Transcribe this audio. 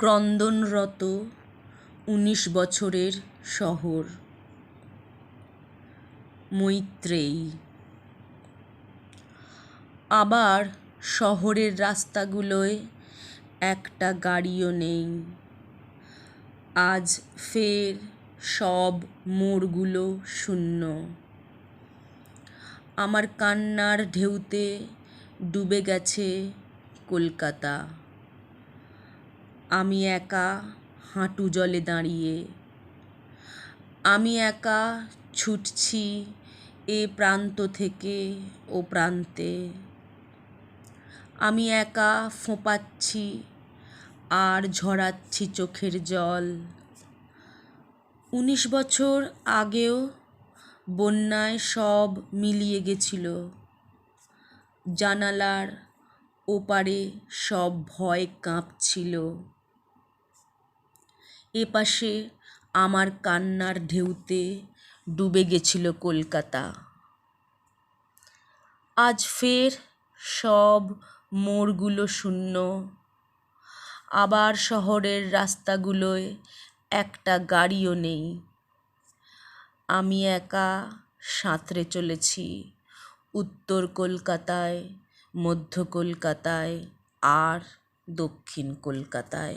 ক্রন্দনরত উনিশ বছরের শহর। মৈত্রেয়ী। আবার শহরের রাস্তাগুলোয় একটা গাড়িও নেই। আজ ফের সব মোড়গুলো শূন্য। আমার কান্নার ঢেউতে ডুবে গেছে কলকাতা। আমি একা হাঁটু জলে দাঁড়িয়ে, আমি একা ছুটছি এ প্রান্ত থেকে ও প্রান্তে, আমি একা ফোঁপাচ্ছি আর ঝরাচ্ছি চোখের জল। উনিশ বছর আগেও বন্যায় সব মিলিয়ে গেছিল, জানালার ওপারে সব ভয় কাঁপছিল। এপাশে আমার কান্নার ঢেউতে ডুবে গেছিল কলকাতা। আজ ফের সব মোড়গুলো শূন্য। আবার শহরের রাস্তাগুলোয় একটা গাড়িও নেই। আমি একা সাঁতরে চলেছি উত্তর কলকাতায়, মধ্য কলকাতায় আর দক্ষিণ কলকাতায়।